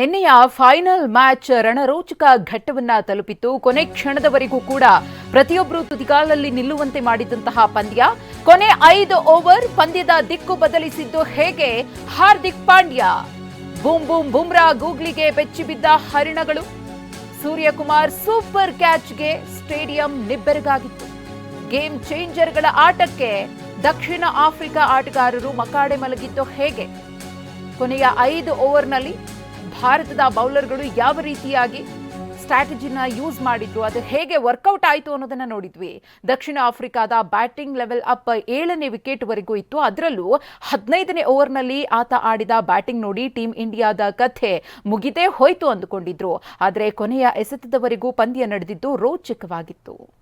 ನಿನ್ನೆಯ final match ರಣರೋಚಕ ಘಟ್ಟವನ್ನ ತಲುಪಿತ್ತು. ಕೊನೆ ಕ್ಷಣದವರೆಗೂ ಕೂಡ ಪ್ರತಿಯೊಬ್ಬರು ತುದಿಗಾಲಲ್ಲಿ ನಿಲ್ಲುವಂತೆ ಮಾಡಿದಂತಹ ಪಂದ್ಯ. ಕೊನೆ ಐದು ಓವರ್ ಪಂದ್ಯದ ದಿಕ್ಕು ಬದಲಿಸಿದ್ದು ಹೇಗೆ? ಹಾರ್ದಿಕ್ ಪಾಂಡ್ಯ. ಬೂಮ್ ಬೂಮ್ ಬುಮ್ರಾ ಗೂಗ್ಲಿಗೆ ಬೆಚ್ಚಿಬಿದ್ದ ಹರಿಣಗಳು. ಸೂರ್ಯಕುಮಾರ್ ಸೂಪರ್ ಕ್ಯಾಚ್ಗೆ ಸ್ಟೇಡಿಯಂ ನಿಬ್ಬೆರಗಾಗಿತ್ತು. ಗೇಮ್ ಚೇಂಜರ್ಗಳ ಆಟಕ್ಕೆ ದಕ್ಷಿಣ ಆಫ್ರಿಕಾ ಆಟಗಾರರು ಮಕಾಡೆ ಮಲಗಿದ್ದು ಹೇಗೆ? ಕೊನೆಯ ಐದು ಓವರ್ನಲ್ಲಿ ಭಾರತದ ಬೌಲರ್ಗಳು ಯಾವ ರೀತಿಯಾಗಿ ಸ್ಟ್ರಾಟಜಿನ ಯೂಸ್ ಮಾಡಿದ್ರು, ಅದು ಹೇಗೆ ವರ್ಕೌಟ್ ಆಯಿತು ಅನ್ನೋದನ್ನ ನೋಡಿದ್ವಿ. ದಕ್ಷಿಣ ಆಫ್ರಿಕಾದ ಬ್ಯಾಟಿಂಗ್ ಲೆವೆಲ್ ಅಪ್ ಏಳನೇ ವಿಕೆಟ್ವರೆಗೂ ಇತ್ತು. ಅದರಲ್ಲೂ ಹದಿನೈದನೇ ಓವರ್ನಲ್ಲಿ ಆತ ಆಡಿದ ಬ್ಯಾಟಿಂಗ್ ನೋಡಿ ಟೀಂ ಇಂಡಿಯಾದ ಕಥೆ ಮುಗಿದೇ ಹೋಯ್ತು ಅಂದುಕೊಂಡಿದ್ರು. ಆದರೆ ಕೊನೆಯ ಎಸೆತದವರೆಗೂ ಪಂದ್ಯ ನಡೆದಿದ್ದು ರೋಚಕವಾಗಿತ್ತು.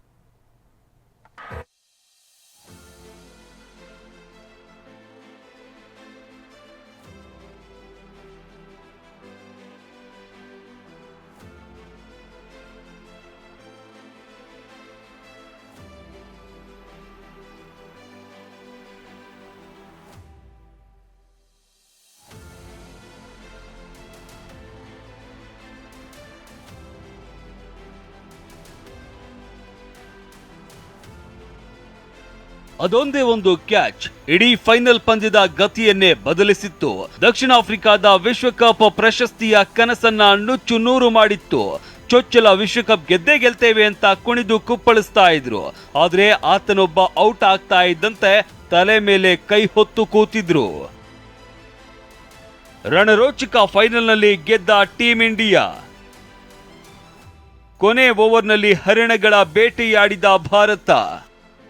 ಅದೊಂದೇ ಒಂದು ಕ್ಯಾಚ್. ಇಡೀ ಫೈನಲ್ ಪಂದ್ಯದ ಗತಿಯನ್ನೇ ಬದಲಿಸಿತ್ತು. ದಕ್ಷಿಣ ಆಫ್ರಿಕಾದ ವಿಶ್ವಕಪ್ ಪ್ರಶಸ್ತಿಯ ಕನಸನ್ನ ನುಚ್ಚು ನೂರು ಮಾಡಿತ್ತು. ಚೊಚ್ಚಲ ವಿಶ್ವಕಪ್ ಗೆದ್ದೇ ಗೆಲ್ತೇವೆ ಅಂತ ಕುಣಿದು ಕುಪ್ಪಳಿಸ್ತಾ ಇದ್ರು. ಆದ್ರೆ ಆತನೊಬ್ಬ ಔಟ್ ಆಗ್ತಾ ಇದ್ದಂತೆ ತಲೆ ಮೇಲೆ ಕೈ ಹೊತ್ತು ಕೂತಿದ್ರು. ರಣರೋಚಕ ಫೈನಲ್ನಲ್ಲಿ ಗೆದ್ದ ಟೀಂ ಇಂಡಿಯಾ. ಕೊನೆ ಓವರ್ನಲ್ಲಿ ಹರಿಣಗಳ ಬೇಟೆಯಾಡಿದ ಭಾರತ.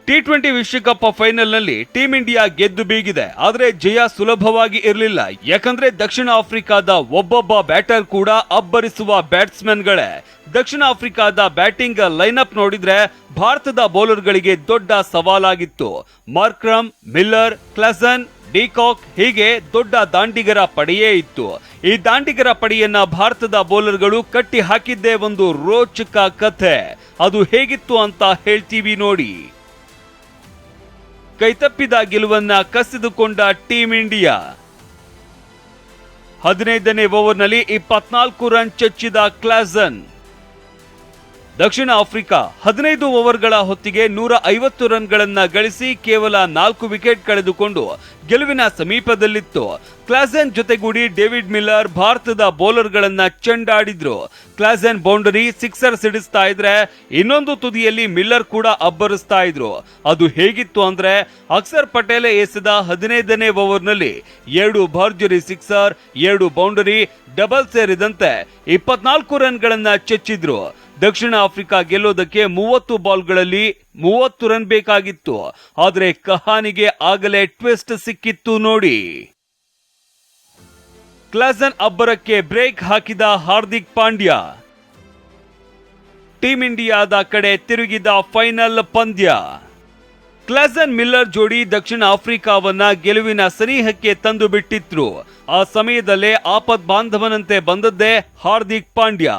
ಟಿ ಟ್ವೆಂಟಿ ವಿಶ್ವಕಪ್ ಫೈನಲ್ನಲ್ಲಿ ಟೀಂ ಇಂಡಿಯಾ ಗೆದ್ದು ಬೀಗಿದೆ. ಆದರೆ ಜಯ ಸುಲಭವಾಗಿ ಇರಲಿಲ್ಲ. ಯಾಕಂದ್ರೆ ದಕ್ಷಿಣ ಆಫ್ರಿಕಾದ ಒಬ್ಬೊಬ್ಬ ಬ್ಯಾಟರ್ ಕೂಡ ಅಬ್ಬರಿಸುವ ಬ್ಯಾಟ್ಸ್ಮನ್ಗಳೇ ದಕ್ಷಿಣ ಆಫ್ರಿಕಾದ ಬ್ಯಾಟಿಂಗ್ ಲೈನಪ್ ನೋಡಿದ್ರೆ ಭಾರತದ ಬೌಲರ್ಗಳಿಗೆ ದೊಡ್ಡ ಸವಾಲಾಗಿತ್ತು. Markram, Miller, Klaasen, de Kock ಹೀಗೆ ದೊಡ್ಡ ದಾಂಡಿಗರ ಪಡೆಯೇ ಇತ್ತು. ಈ ದಾಂಡಿಗರ ಪಡೆಯನ್ನ ಭಾರತದ ಬೌಲರ್ಗಳು ಕಟ್ಟಿ ಹಾಕಿದ್ದೇ ಒಂದು ರೋಚಕ ಕಥೆ. ಅದು ಹೇಗಿತ್ತು ಅಂತ ಹೇಳ್ತೀವಿ ನೋಡಿ. ಕೈತಪ್ಪಿದ ಗೆಲುವನ್ನ ಕಸಿದುಕೊಂಡ ಟೀಂ ಇಂಡಿಯಾ. ಹದಿನೈದನೇ ಓವರ್ನಲ್ಲಿ ಇಪ್ಪತ್ನಾಲ್ಕು ರನ್ ಚಚ್ಚಿದ ಕ್ಲಾಸನ್. ದಕ್ಷಿಣ ಆಫ್ರಿಕಾ ಹದಿನೈದು ಓವರ್ಗಳ ಹೊತ್ತಿಗೆ ನೂರ ಐವತ್ತು ರನ್ಗಳನ್ನು ಗಳಿಸಿ ಕೇವಲ ನಾಲ್ಕು ವಿಕೆಟ್ ಕಳೆದುಕೊಂಡು ಗೆಲುವಿನ ಸಮೀಪದಲ್ಲಿತ್ತು. ಕ್ಲಾಸನ್ ಜೊತೆಗೂಡಿ ಡೇವಿಡ್ ಮಿಲ್ಲರ್ ಭಾರತದ ಬೌಲರ್ಗಳನ್ನ ಚೆಂಡಾಡಿದ್ರು. ಕ್ಲಾಸನ್ ಬೌಂಡರಿ ಸಿಕ್ಸರ್ ಸಿಡಿಸ್ತಾ ಇದ್ರೆ ಇನ್ನೊಂದು ತುದಿಯಲ್ಲಿ ಮಿಲ್ಲರ್ ಕೂಡ ಅಬ್ಬರಿಸ್ತಾ ಇದ್ರು. ಅದು ಹೇಗಿತ್ತು ಅಂದ್ರೆ ಅಕ್ಸರ್ ಪಟೇಲ್ ಎಸೆದ ಹದಿನೈದನೇ ಓವರ್ನಲ್ಲಿ ಎರಡು ಭರ್ಜರಿ ಸಿಕ್ಸರ್, ಎರಡು ಬೌಂಡರಿ, ಡಬಲ್ ಸೇರಿದಂತೆ ಇಪ್ಪತ್ನಾಲ್ಕು ರನ್ಗಳನ್ನ ಚೆಚ್ಚಿದ್ರು. ದಕ್ಷಿಣ ಆಫ್ರಿಕಾ ಗೆಲ್ಲೋದಕ್ಕೆ ಮೂವತ್ತು ಬಾಲ್ಗಳಲ್ಲಿ ಮೂವತ್ತು ರನ್ ಬೇಕಾಗಿತ್ತು. ಆದರೆ ಕಹಾನಿಗೆ ಆಗಲೇ ಟ್ವಿಸ್ಟ್ ಸಿಕ್ಕಿತ್ತು ನೋಡಿ. ಕ್ಲಾಸನ್ ಅಬ್ಬರಕ್ಕೆ ಬ್ರೇಕ್ ಹಾಕಿದ ಹಾರ್ದಿಕ್ ಪಾಂಡ್ಯ. ಟೀಂ ಇಂಡಿಯಾದ ಕಡೆ ತಿರುಗಿದ ಫೈನಲ್ ಪಂದ್ಯ. ಕ್ಲಾಸನ್ ಮಿಲ್ಲರ್ ಜೋಡಿ ದಕ್ಷಿಣ ಆಫ್ರಿಕಾವನ್ನ ಗೆಲುವಿನ ಸನಿಹಕ್ಕೆ ತಂದು ಬಿಟ್ಟಿದ್ರು. ಆ ಸಮಯದಲ್ಲೇ ಆಪತ್ ಬಾಂಧವನಂತೆ ಬಂದದ್ದೇ ಹಾರ್ದಿಕ್ ಪಾಂಡ್ಯ.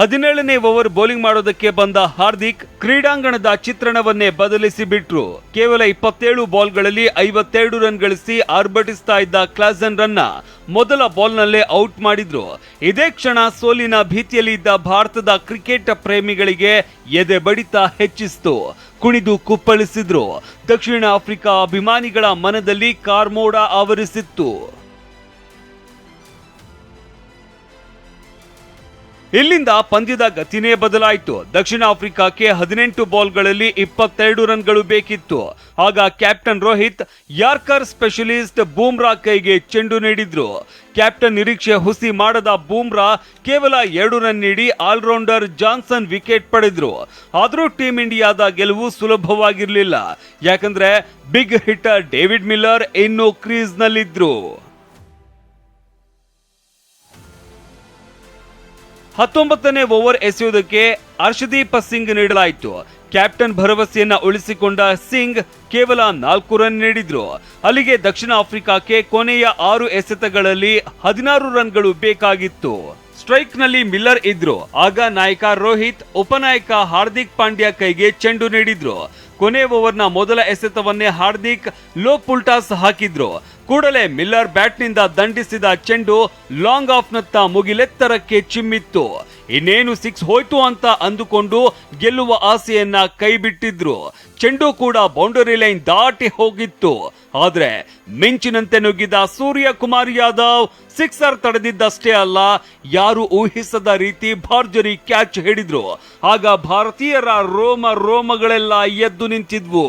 ಹದಿನೇಳನೇ ಓವರ್ ಬೌಲಿಂಗ್ ಮಾಡೋದಕ್ಕೆ ಬಂದ ಹಾರ್ದಿಕ್ ಕ್ರೀಡಾಂಗಣದ ಚಿತ್ರಣವನ್ನೇ ಬದಲಿಸಿ ಬಿಟ್ರು. ಕೇವಲ ಇಪ್ಪತ್ತೇಳು ಬಾಲ್ಗಳಲ್ಲಿ ಐವತ್ತೆರಡು ರನ್ ಗಳಿಸಿ ಆರ್ಭಟಿಸ್ತಾ ಇದ್ದ ಕ್ಲಾಸನ್ ರನ್ನ ಮೊದಲ ಬಾಲ್ನಲ್ಲೇ ಔಟ್ ಮಾಡಿದ್ರು. ಇದೇ ಕ್ಷಣ ಸೋಲಿನ ಭೀತಿಯಲ್ಲಿ ಇದ್ದ ಭಾರತದ ಕ್ರಿಕೆಟ್ ಪ್ರೇಮಿಗಳಿಗೆ ಎದೆ ಬಡಿತ ಹೆಚ್ಚಿಸ್ತು. ಕುಣಿದು ಕುಪ್ಪಳಿಸಿದ್ರು. ದಕ್ಷಿಣ ಆಫ್ರಿಕಾ ಅಭಿಮಾನಿಗಳ ಮನದಲ್ಲಿ ಕಾರ್ಮೋಡ ಆವರಿಸಿತ್ತು. ಇಲ್ಲಿಂದ ಪಂದ್ಯದ ಗತಿನೇ ಬದಲಾಯಿತು. ದಕ್ಷಿಣ ಆಫ್ರಿಕಾಕ್ಕೆ ಹದಿನೆಂಟು ಬಾಲ್ಗಳಲ್ಲಿ ಇಪ್ಪತ್ತೆರಡು ರನ್ಗಳು ಬೇಕಿತ್ತು. ಆಗ captain Rohit, yorker specialist Bumrah ಕೈಗೆ ಚೆಂಡು ನೀಡಿದ್ರು. ಕ್ಯಾಪ್ಟನ್ ನಿರೀಕ್ಷೆ ಹುಸಿ ಮಾಡದ ಬೂಮ್ರಾ ಕೇವಲ ಎರಡು ರನ್ ನೀಡಿ ಆಲ್ರೌಂಡರ್ ಜಾನ್ಸನ್ ವಿಕೆಟ್ ಪಡೆದ್ರು. ಆದರೂ ಟೀಂ ಇಂಡಿಯಾದ ಗೆಲುವು ಸುಲಭವಾಗಿರಲಿಲ್ಲ. ಯಾಕಂದ್ರೆ ಬಿಗ್ ಹಿಟ್ಟರ್ ಡೇವಿಡ್ ಮಿಲ್ಲರ್ ಇನ್ನೂ ಕ್ರೀಸ್ನಲ್ಲಿದ್ರು. ಹತ್ತೊಂಬತ್ತನೇ ಓವರ್ ಎಸೆಯುವುದಕ್ಕೆ ಹರ್ಷದೀಪ್ ಸಿಂಗ್ ನೀಡಲಾಯಿತು. ಕ್ಯಾಪ್ಟನ್ ಭರವಸೆಯನ್ನ ಉಳಿಸಿಕೊಂಡ ಸಿಂಗ್ ಕೇವಲ ನಾಲ್ಕು ರನ್ ನೀಡಿದ್ರು. ಅಲ್ಲಿಗೆ ದಕ್ಷಿಣ ಆಫ್ರಿಕಾಕ್ಕೆ ಕೊನೆಯ ಆರು ಎಸೆತಗಳಲ್ಲಿ ಹದಿನಾರು ರನ್ಗಳು ಬೇಕಾಗಿತ್ತು. ಸ್ಟ್ರೈಕ್ನಲ್ಲಿ ಮಿಲ್ಲರ್ ಇದ್ರು. ಆಗ ನಾಯಕ ರೋಹಿತ್, ಉಪನಾಯಕ ಹಾರ್ದಿಕ್ ಪಾಂಡ್ಯ ಕೈಗೆ ಚೆಂಡು ನೀಡಿದ್ರು. ಕೊನೆ ಓವರ್ನ ಮೊದಲ ಎಸೆತವನ್ನೇ ಹಾರ್ದಿಕ್ ಲೋ ಪುಲ್ಟಾಸ್ ಹಾಕಿದ್ರು. ಕೂಡಲೇ ಮಿಲ್ಲರ್ ಬ್ಯಾಟ್ನಿಂದ ದಂಡಿಸಿದ ಚೆಂಡು ಲಾಂಗ್ ಆಫ್ನತ್ತ ಮುಗಿಲೆತ್ತರಕ್ಕೆ ಚಿಮ್ಮಿತ್ತು. ಇನ್ನೇನು ಸಿಕ್ಸ್ ಹೋಯ್ತು ಅಂತ ಅಂದುಕೊಂಡು ಗೆಲ್ಲುವ ಆಸೆಯನ್ನ ಕೈಬಿಟ್ಟಿದ್ರು. ಚೆಂಡು ಕೂಡ ಬೌಂಡರಿ ಲೈನ್ ದಾಟಿ ಹೋಗಿತ್ತು. ಆದ್ರೆ ಮಿಂಚಿನಂತೆ ನುಗ್ಗಿದ ಸೂರ್ಯಕುಮಾರ್ ಯಾದವ್ ಸಿಕ್ಸರ್ ತಡೆದಿದ್ದಷ್ಟೇ ಅಲ್ಲ, ಯಾರು ಊಹಿಸದ ರೀತಿ ಭಾರ್ಜರಿ ಕ್ಯಾಚ್ ಹಿಡಿದ್ರು. ಆಗ ಭಾರತೀಯರ ರೋಮ ರೋಮಗಳೆಲ್ಲ ಎದ್ದು ನಿಂತಿದ್ವು.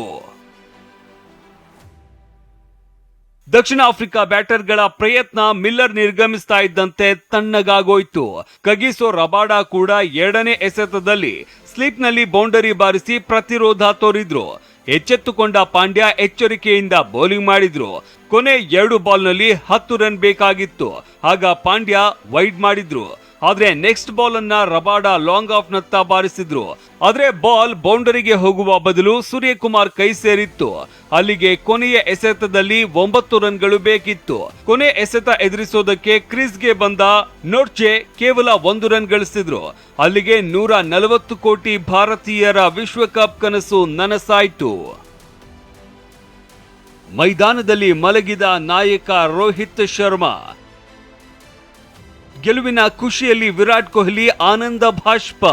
ದಕ್ಷಿಣ ಆಫ್ರಿಕಾ ಬ್ಯಾಟರ್ಗಳ ಪ್ರಯತ್ನ ಮಿಲ್ಲರ್ ನಿರ್ಗಮಿಸ್ತಾ ಇದ್ದಂತೆ ತಣ್ಣಗಾಗೋಯ್ತು. ಕಗಿಸೋ ರಬಾಡಾ ಕೂಡ ಎರಡನೇ ಎಸೆತದಲ್ಲಿ ಸ್ಲಿಪ್ನಲ್ಲಿ ಬೌಂಡರಿ ಬಾರಿಸಿ ಪ್ರತಿರೋಧ ತೋರಿದ್ರು. ಎಚ್ಚೆತ್ತುಕೊಂಡ ಪಾಂಡ್ಯ ಎಚ್ಚರಿಕೆಯಿಂದ ಬೌಲಿಂಗ್ ಮಾಡಿದ್ರು. ಕೊನೆ ಎರಡು ಬಾಲ್ನಲ್ಲಿ ಹತ್ತು ರನ್ ಬೇಕಾಗಿತ್ತು. ಆಗ ಪಾಂಡ್ಯ ವೈಡ್ ಮಾಡಿದ್ರು. ಆದ್ರೆ ನೆಕ್ಸ್ಟ್ ಬಾಲ್ ಅನ್ನ ರಬಾಡ ಲಾಂಗ್ ಆಫ್ ನತ್ತ ಬಾರಿಸಿದ್ರು. ಆದ್ರೆ ಬಾಲ್ ಬೌಂಡರಿಗೆ ಹೋಗುವ ಬದಲು ಸೂರ್ಯಕುಮಾರ್ ಕೈ ಸೇರಿತ್ತು. ಅಲ್ಲಿಗೆ ಕೊನೆಯ ಎಸೆತದಲ್ಲಿ ಒಂಬತ್ತು ರನ್ಗಳು ಬೇಕಿತ್ತು. ಕೊನೆ ಎಸೆತ ಎದುರಿಸೋದಕ್ಕೆ ಕ್ರೀಸ್ಗೆ ಬಂದ ನೋರ್ಚೆ ಕೇವಲ ಒಂದು ರನ್ ಗಳಿಸಿದ್ರು. ಅಲ್ಲಿಗೆ ನೂರ ನಲವತ್ತು ಕೋಟಿ ಭಾರತೀಯರ ವಿಶ್ವಕಪ್ ಕನಸು ನನಸಾಯ್ತು. ಮೈದಾನದಲ್ಲಿ ಮಲಗಿದ ನಾಯಕ ರೋಹಿತ್ ಶರ್ಮಾ ಗೆಲುವಿನ ಖುಷಿಯಲ್ಲಿ ವಿರಾಟ್ ಕೊಹ್ಲಿ ಆನಂದ ಭಾಷ್ಪ.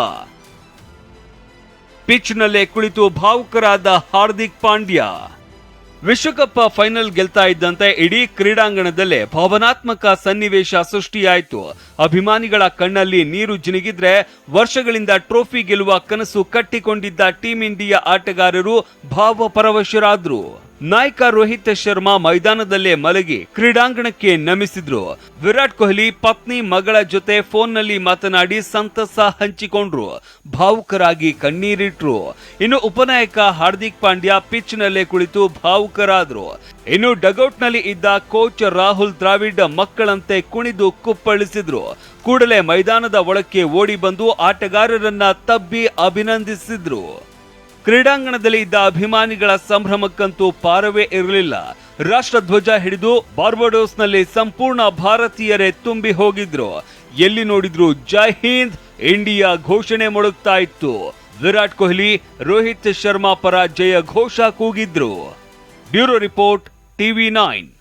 ಪಿಚ್ನಲ್ಲೇ ಕುಳಿತು ಭಾವುಕರಾದ ಹಾರ್ದಿಕ್ ಪಾಂಡ್ಯ. ವಿಶ್ವಕಪ್ ಫೈನಲ್ ಗೆಲ್ತಾ ಇದ್ದಂತೆ ಇಡೀ ಕ್ರೀಡಾಂಗಣದಲ್ಲೇ ಭಾವನಾತ್ಮಕ ಸನ್ನಿವೇಶ ಸೃಷ್ಟಿಯಾಯಿತು. ಅಭಿಮಾನಿಗಳ ಕಣ್ಣಲ್ಲಿ ನೀರು ಜಿನಿಗಿದ್ರೆ ವರ್ಷಗಳಿಂದ ಟ್ರೋಫಿ ಗೆಲ್ಲುವ ಕನಸು ಕಟ್ಟಿಕೊಂಡಿದ್ದ ಟೀಂ ಇಂಡಿಯಾ ಆಟಗಾರರು ಭಾವಪರವಶರಾದ್ರು. ನಾಯಕ ರೋಹಿತ್ ಶರ್ಮಾ ಮೈದಾನದಲ್ಲೇ ಮಲಗಿ ಕ್ರೀಡಾಂಗಣಕ್ಕೆ ನಮಿಸಿದ್ರು. ವಿರಾಟ್ ಕೊಹ್ಲಿ ಪತ್ನಿ ಮಗಳ ಜೊತೆ ಫೋನ್ನಲ್ಲಿ ಮಾತನಾಡಿ ಸಂತಸ ಹಂಚಿಕೊಂಡ್ರು. ಭಾವುಕರಾಗಿ ಕಣ್ಣೀರಿಟ್ರು. ಇನ್ನು ಉಪನಾಯಕ ಹಾರ್ದಿಕ್ ಪಾಂಡ್ಯ ಪಿಚ್ನಲ್ಲೇ ಕುಳಿತು ಭಾವುಕರಾದ್ರು. ಇನ್ನು ಡಗೌಟ್ನಲ್ಲಿ ಇದ್ದ ಕೋಚ್ ರಾಹುಲ್ ದ್ರಾವಿಡ್ ಮಕ್ಕಳಂತೆ ಕುಣಿದು ಕುಪ್ಪಳಿಸಿದ್ರು. ಕೂಡಲೇ ಮೈದಾನದ ಒಳಕ್ಕೆ ಓಡಿ ಬಂದು ಆಟಗಾರರನ್ನ ತಬ್ಬಿ ಅಭಿನಂದಿಸಿದ್ರು. ಕ್ರೀಡಾಂಗಣದಲ್ಲಿ ಇದ್ದ ಅಭಿಮಾನಿಗಳ ಸಂಭ್ರಮಕ್ಕಂತೂ ಪಾರವೇ ಇರಲಿಲ್ಲ. ರಾಷ್ಟ್ರ ಧ್ವಜ ಹಿಡಿದು ಬಾರ್ಬಡೋಸ್ನಲ್ಲಿ ಸಂಪೂರ್ಣ ಭಾರತೀಯರೇ ತುಂಬಿ ಹೋಗಿದ್ರು. ಎಲ್ಲಿ ನೋಡಿದ್ರು ಜೈ ಹಿಂದ್, ಇಂಡಿಯಾ ಘೋಷಣೆ ಮೊಳಗ್ತಾ ಇತ್ತು. ವಿರಾಟ್ ಕೊಹ್ಲಿ, ರೋಹಿತ್ ಶರ್ಮಾ ಪರ ಜಯ ಘೋಷ ಕೂಗಿದ್ರು. Bureau report, TV nine.